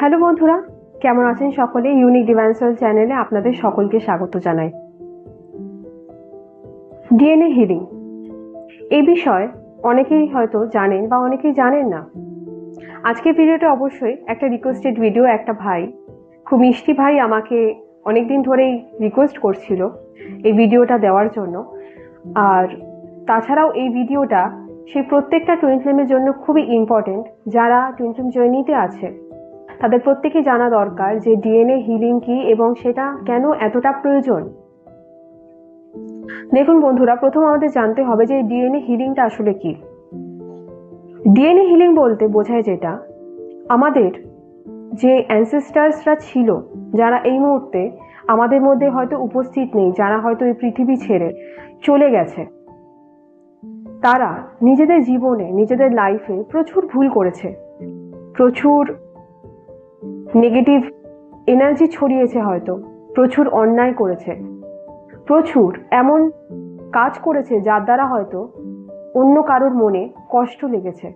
Hello বন্ধুরা, কেমন আছেন সকলে? ইউনিক ডিভাইন্সাল চ্যানেলে আপনাদের সকলকে স্বাগত জানাই। ডিএনএ হিলিং এই বিষয়ে অনেকেই হয়তো জানেন বা অনেকেই জানেন না। আজকের ভিডিওটা অবশ্যই একটা রিকোয়েস্টেড ভিডিও একটা ভাই, খুব মিষ্টি ভাই আমাকে অনেকদিন ধরেই রিকোয়েস্ট করছিল এই ভিডিওটা দেওয়ার জন্য। আর তাছাড়াও এই ভিডিওটা সেই প্রত্যেকটা টুইন ফ্লেমের জন্য খুবই ইম্পর্টেন্ট যারা টুইন ফ্লেম জার্নিতে আছে। তাদের প্রত্যেকেই জানা দরকার যে ডিএনএ হিলিং কি এবং সেটা কেন এতটা প্রয়োজন। দেখুন বন্ধুরা, প্রথম আমাদের জানতে হবে যে ডিএনএ হিলিংটা আসলে কি। ডিএনএ হিলিং বলতে বোঝায় যেটা, আমাদের যে অ্যানসেস্টার্সরা ছিল, যারা এই মুহূর্তে আমাদের মধ্যে হয়তো উপস্থিত নেই, যারা হয়তো এই পৃথিবী ছেড়ে চলে গেছে, তারা নিজেদের জীবনে, নিজেদের লাইফে প্রচুর ভুল করেছে। প্রচুর নেগেটিভ এনার্জি ছড়িয়েছে হয়তো, প্রচুর অন্যায় করেছে। প্রচুর এমন কাজ করেছে যার দ্বারা হয়তো অন্য কারোর মনে কষ্ট লেগেছে।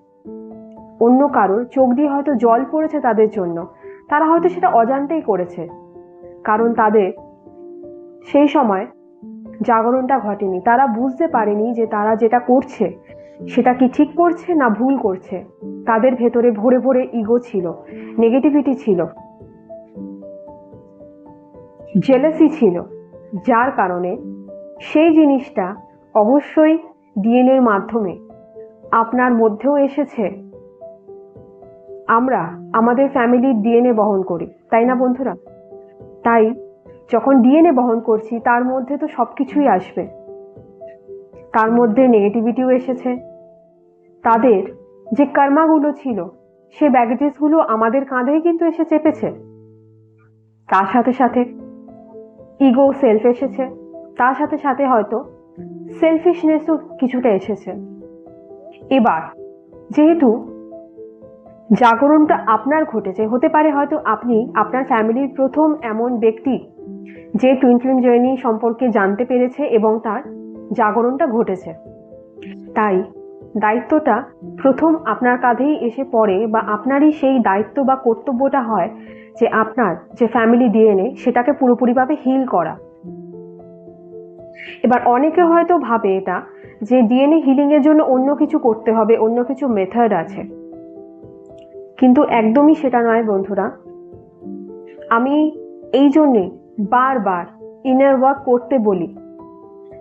অন্য কারোর চোখ দিয়ে হয়তো জল পড়েছে তাদের জন্য। তারা হয়তো সেটা অজান্তেই করেছে। কারণ তাদের সেই সময় জাগরণটা ঘটেনি। তারা বুঝতে পারেনি যে তারা যেটা করছে সেটা কি ঠিক করছে না ভুল করছে? তাদের ভেতরে ভরে ভরে ইগো ছিল নেগেটিভিটি ছিল। জেলেসি ছিল, যার কারণে সেই জিনিসটা অবশ্যই ডিএনএর মাধ্যমে আপনার মধ্যেও এসেছে। আমরা আমাদের ফ্যামিলির ডিএনএ বহন করি, তাই না বন্ধুরা? তাই যখন ডিএনএ বহন করছি, তার মধ্যে তো সব কিছুই আসবে। তার মধ্যে নেগেটিভিটিও এসেছে। তাদের যে কর্মাগুলো ছিল, সে ব্যাগেজেসগুলো আমাদের কাঁধেই কিন্তু এসে চেপেছে। তার সাথে সাথে ইগো সেলফ এসেছে। তার সাথে সাথে হয়তো সেলফিশনেসও কিছুটা এসেছে। এবার, যেহেতু জাগরণটা আপনার ঘটেছে, হতে পারে হয়তো আপনি আপনার ফ্যামিলির প্রথম এমন ব্যক্তি যে টুইন ফিল্ম জার্নি সম্পর্কে জানতে পেরেছে এবং তার জাগরণটা ঘটেছে। তাই দায়িত্বটা প্রথম আপনার কাঁধেই এসে পড়ে বা আপনারই সেই দায়িত্ব বা কর্তব্যটা হয় যে আপনার যে ফ্যামিলি ডিএনএ সেটাকে পুরোপুরিভাবে হিল করা। এবার অনেকে হয়তো ভাবে এটা যে ডিএনএ হিলিংয়ের জন্য অন্য কিছু করতে হবে, অন্য কিছু মেথড আছে। কিন্তু একদমই সেটা নয় বন্ধুরা। আমি এই জন্যে বারবার ইনার ওয়ার্ক করতে বলি।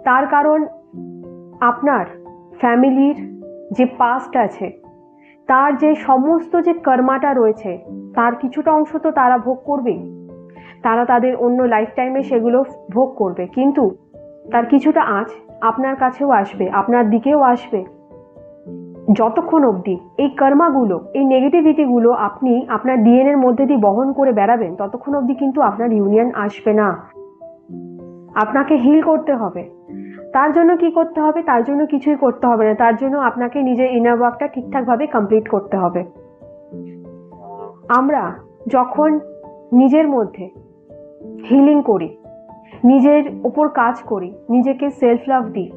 তার কারণ আপনার ফ্যামিলির যে পাস্ট আছে, তার যে সমস্ত যে কর্মাটা রয়েছে, তার কিছুটা অংশ তো তারা ভোগ করবেই। তারা তাদের অন্য লাইফ টাইমে সেগুলো ভোগ করবে। কিন্তু তার কিছুটা আঁচ আপনার কাছেও আসবে, আপনার দিকেও আসবে। যতক্ষণ অবধি এই কর্মাগুলো, এই নেগেটিভিটিগুলো আপনি আপনার ডিএনএর মধ্যে দিয়ে বহন করে বেড়াবেন, ততক্ষণ অবধি কিন্তু আপনার ইউনিয়ন আসবে না। আপনাকে হিল করতে হবে। তার জন্য কি করতে হবে? তার জন্য কিছুই করতে হবে না। তার জন্য আপনাকে নিজের ইনার ওয়ার্কটা ঠিকঠাকভাবে কমপ্লিট করতে হবে। আমরা যখন নিজের মধ্যে হিলিং করি, নিজের ওপর কাজ করি, নিজেকে সেলফ লাভ দিই,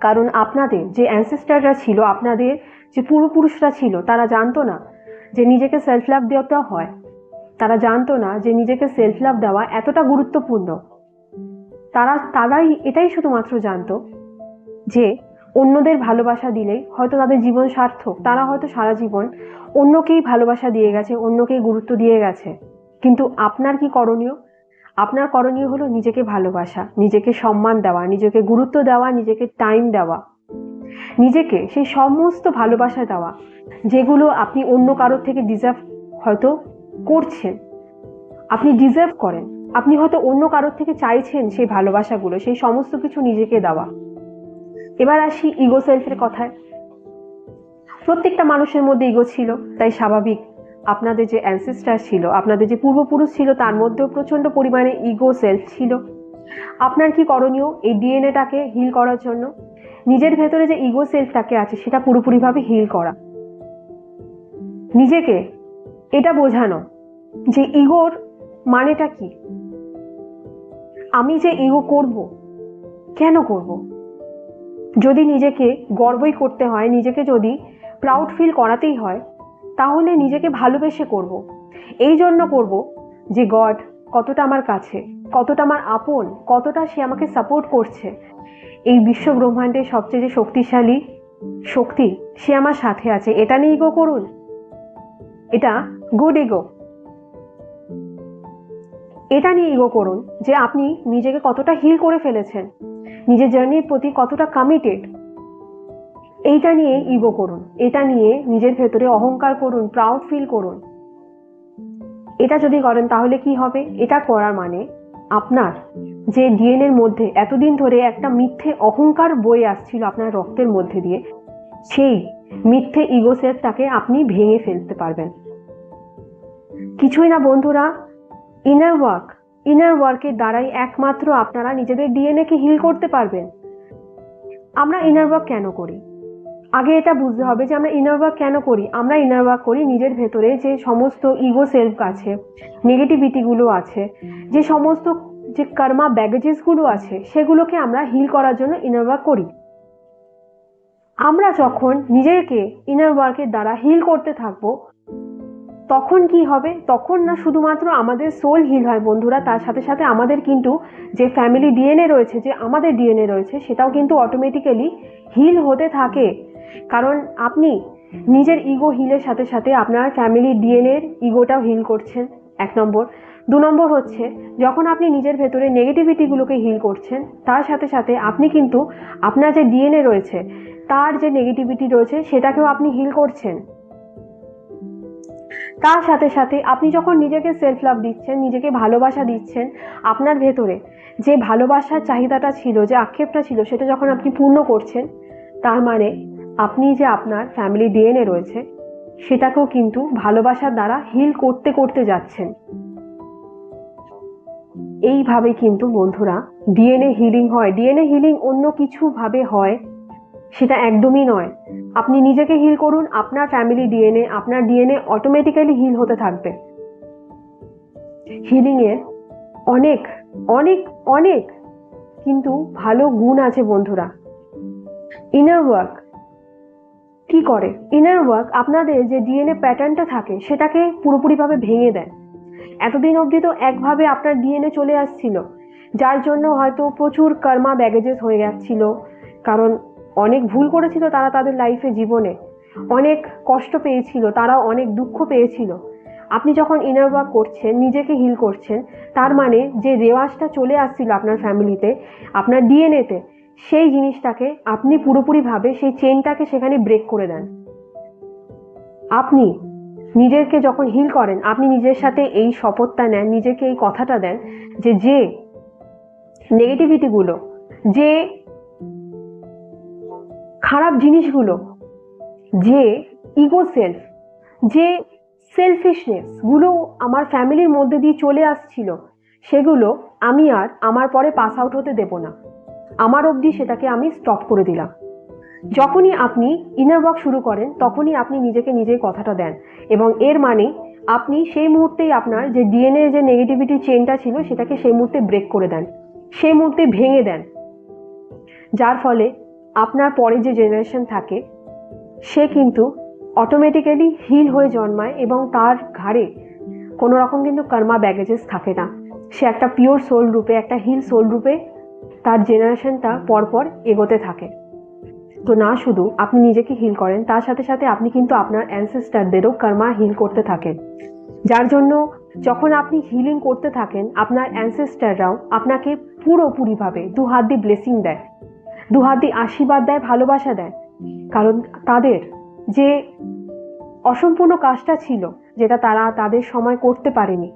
কারণ আপনাদের যে অ্যানসেস্টাররা ছিল, আপনাদের যে পূর্বপুরুষরা ছিল, তারা জানতো না যে নিজেকে সেলফ লাভ দেওয়াটা হয়। তারা জানতো না যে নিজেকে সেলফ লাভ দেওয়া এতটা গুরুত্বপূর্ণ। তারা, তারাই এটাই শুধুমাত্র জানতো যে অন্যদের ভালোবাসা দিলেই হয়তো তাদের জীবন সার্থক। তারা হয়তো সারা জীবন অন্যকেই ভালোবাসা দিয়ে গেছে, অন্যকেই গুরুত্ব দিয়ে গেছে। কিন্তু আপনার কি করণীয়? আপনার করণীয় হলো নিজেকে ভালোবাসা, নিজেকে সম্মান দেওয়া, নিজেকে গুরুত্ব দেওয়া, নিজেকে টাইম দেওয়া। নিজেকে সেই সমস্ত ভালোবাসা দেওয়া, যেগুলো আপনি অন্য কারোর থেকে ডিজার্ভ হয়তো করছেন। আপনি ডিজার্ভ করেন। আপনি হয়তো অন্য কারোর থেকে চাইছেন সেই ভালোবাসাগুলো, সেই সমস্ত কিছু নিজেকে দেওয়া। এবার আসি ইগো সেলফের কথায়। প্রত্যেকটা মানুষের মধ্যে ইগো ছিল, তাই স্বাভাবিক। আপনাদের যে অ্যানসেস্টার ছিল, আপনাদের যে পূর্বপুরুষ ছিল, তার মধ্যেও প্রচণ্ড পরিমাণে ইগো সেলফ ছিল। আপনার কি করণীয় এই ডিএনএটাকে হিল করার জন্য? নিজের ভেতরে যে ইগো সেলফটাকে আছে, সেটা পুরোপুরিভাবে হিল করা। নিজেকে এটা বোঝানো যে ইগোর মানেটা কি? আমি যে ইগো করব, কেন করব? যদি নিজেকে গর্বই করতে হয়, নিজেকে যদি প্রাউড ফিল করাতেই হয়, তাহলে নিজেকে ভালোবেসে করব। এই জন্য করব যে গড কতটা আমার কাছে, কতটা আমার আপন, কতটা সে আমাকে সাপোর্ট করছে। এই বিশ্ব ব্রহ্মাণ্ডের সবচেয়ে যে শক্তিশালী শক্তি, সে আমার সাথে আছে। এটা নিয়ে ইগো করুন। এটা গুড ইগো এটা নিয়ে ইগো করুন যে আপনি নিজেকে কতটা হিল করে ফেলেছেন, নিজের জার্নির প্রতি কতটা কমিটেড এইটা নিয়ে ইগো করুন, এটা নিয়ে নিজের ভেতরে অহংকার করুন প্রাউড ফিল করুন। এটা যদি করেন তাহলে কি হবে? এটা করার মানে আপনার যে ডিএনএর মধ্যে এতদিন ধরে একটা মিথ্যে অহংকার বয়ে আসছিল আপনার রক্তের মধ্যে দিয়ে, সেই মিথ্যে ইগো সেটটাকে আপনি ভেঙে ফেলতে পারবেন। কিছুই না বন্ধুরা ইনার ওয়ার্ক ইনার ওয়ার্কের দ্বারাই একমাত্র আপনারা নিজেদের ডিএনএ কে হিল করতে পারবেন। আমরা ইনার ওয়ার্ক কেন করি? আগে এটা বুঝতে হবে যে আমরা ইনার ওয়ার্ক কেন করি? আমরা ইনার ওয়ার্ক করি নিজের ভেতরে যে সমস্ত ইগো সেলফ আছে নেগেটিভিটিগুলো আছে, যে সমস্ত যে কর্মা ব্যাগেজেসগুলো আছে, সেগুলোকে আমরা হিল করার জন্য ইনার ওয়ার্ক করি। আমরা যখন নিজেকে ইনার ওয়ার্কের দ্বারা হিল করতে থাকব তখন কি হবে? তখন না শুধুমাত্র আমাদের সোল হিল হয় বন্ধুরা, তার সাথে সাথে আমাদের কিন্তু যে ফ্যামিলি ডিএনএ রয়েছে, যে আমাদের ডিএনএ রয়েছে, সেটাও কিন্তু অটোমেটিক্যালি হিল হতে থাকে। কারণ আপনি নিজের ইগো হিলের সাথে সাথে আপনার ফ্যামিলি ডিএনএর ইগোটাও হিল করছেন, এক নম্বর। দু নম্বর হচ্ছে, যখন আপনি নিজের ভেতরে নেগেটিভিটিগুলোকে হিল করছেন, তার সাথে সাথে আপনি কিন্তু আপনার যে ডিএনএ রয়েছে, তার যে নেগেটিভিটি রয়েছে, সেটাকেও আপনি হিল করছেন। তার সাথে সাথে আপনি যখন নিজেকে সেলফ লাভ দিচ্ছেন, নিজেকে ভালোবাসা দিচ্ছেন, আপনার ভেতরে যে ভালোবাসার চাহিদাটা ছিল, যে আক্ষেপটা ছিল, সেটা যখন আপনি পূর্ণ করছেন, তার মানে আপনি যে আপনার ফ্যামিলি ডিএনএ রয়েছে, সেটাকেও কিন্তু ভালোবাসার দ্বারা হিল করতে করতে যাচ্ছেন। এইভাবে কিন্তু বন্ধুরা ডিএনএ হিলিং হয়। ডিএনএ হিলিং অন্য কিছু ভাবে হয়, সেটা একদমই নয়। আপনি নিজেকে হিল করুন, আপনার ফ্যামিলি ডিএনএ আপনার ডিএনএ অটোমেটিক্যালি হিল হতে থাকবে। হিলিংয়ের অনেক অনেক অনেক কিন্তু ভালো গুণ আছে বন্ধুরা। ইনার ওয়ার্ক কি করে? ইনার ওয়ার্ক আপনাদের যে ডিএনএ প্যাটার্নটা থাকে, সেটাকে পুরোপুরিভাবে ভেঙে দেয়। এতদিন অবধি তো একভাবে আপনার ডিএনএ চলে আসছিল, যার জন্য হয়তো প্রচুর কর্মা ব্যাগেজেস হয়ে যাচ্ছিল, কারণ অনেক ভুল করেছিল তারা তাদের লাইফে জীবনে। অনেক কষ্ট পেয়েছিল তারা অনেক দুঃখ পেয়েছিল। আপনি যখন ইনার ওয়ার্ক করছেন, নিজেকে হিল করছেন, তার মানে যে রেওয়াজটা চলে আসছিল আপনার ফ্যামিলিতে আপনার ডিএনএতে সেই জিনিসটাকে আপনি পুরোপুরিভাবে সেই চেনটাকে সেখানে ব্রেক করে দেন। আপনি নিজেকে যখন হিল করেন, আপনি নিজের সাথে এই শপথটা নেন, নিজেকে এই কথাটা দেন যে যে নেগেটিভিটিগুলো যে খারাপ জিনিসগুলো, যে ইগো সেলফ যে সেলফিশনেসগুলো আমার ফ্যামিলির মধ্যে দিয়ে চলে আসছিল, সেগুলো আমি আর আমার পরে পাস আউট হতে দেব না। আমার অবধি সেটাকে আমি স্টপ করে দিলাম। যখনই আপনি ইনার ওয়ার্ক শুরু করেন, তখনই আপনি নিজেকে নিজেই কথাটা দেন এবং এর মানে আপনি সেই মুহূর্তেই আপনার যে ডিএনএ যে নেগেটিভিটি চেনটা ছিল, সেটাকে সেই মুহূর্তে ব্রেক করে দেন। সেই মুহূর্তে ভেঙে দেন। যার ফলে আপনার পরে যে জেনারেশন থাকে, সে কিন্তু অটোমেটিক্যালি হিল হয়ে জন্মায় এবং তার ঘাড়ে কোনো রকম কিন্তু কর্মা ব্যাগেজেস থাকে না। সে একটা পিওর সোল রূপে, একটা হিল সোল রূপে তার জেনারেশনটা পরপর এগোতে থাকে। তো না শুধু আপনি নিজেকে হিল করেন, তার সাথে সাথে আপনি কিন্তু আপনার অ্যানসেস্টারদেরও কর্মা হিল করতে থাকেন। যার জন্য যখন আপনি হিলিং করতে থাকেন, আপনার অ্যানসেস্টাররাও আপনাকে পুরোপুরিভাবে দু হাত দিয়ে ব্লেসিং দেয়। দু হাত দিয়ে আশীর্বাদ দেয়, ভালোবাসা দেয়। কারণ তাদের যে অসম্পূর্ণ কাজটা ছিল, যেটা তারা তাদের সময় করতে পারেনি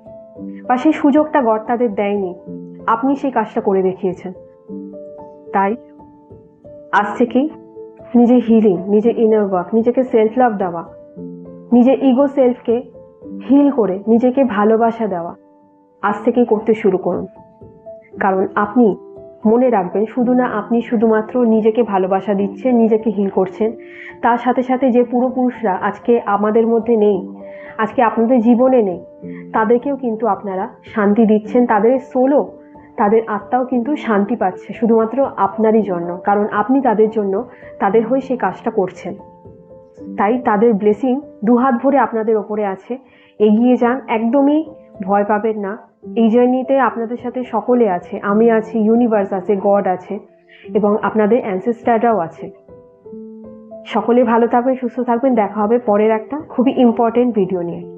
বা সেই সুযোগটা গড তাদের দেয়নি, আপনি সেই কাজটা করে দেখিয়েছেন। তাই আজ থেকেই নিজের হিলিং নিজের ইনার ওয়ার্ক নিজেকে সেলফ লাভ দেওয়া, নিজের ইগো সেলফকে হিল করে নিজেকে ভালোবাসা দেওয়া, আজ থেকেই করতে শুরু করুন। কারণ আপনি মনে রাখবেন, শুধু না আপনি শুধুমাত্র নিজেকে ভালোবাসা দিচ্ছেন, নিজেকে হিল করছেন। তার সাথে সাথে যে পূর্বপুরুষরা আজকে আমাদের মধ্যে নেই, আজকে আপনাদের জীবনে নেই, তাদেরকেও কিন্তু আপনারা শান্তি দিচ্ছেন, তাদের সোলও তাদের আত্মাও কিন্তু শান্তি পাচ্ছে, শুধুমাত্র আপনারই জন্য। কারণ আপনি তাদের জন্য, তাদের হয়ে সেই কাজটা করছেন। তাই তাদের ব্লেসিং দুহাত ভরে আপনাদের ওপরে আছে। এগিয়ে যান, একদমই ভয় পাবেন না। এই জার্নিতে আপনাদের সাথে সকলে আছে, আমি আছি ইউনিভার্স আছে গড আছে, এবং আপনাদের অ্যানসেস্টাররাও আছে। সকলে ভালো থাকবেন, সুস্থ থাকবেন, দেখা হবে পরের একটা খুবই ইম্পর্টেন্ট ভিডিও নিয়ে।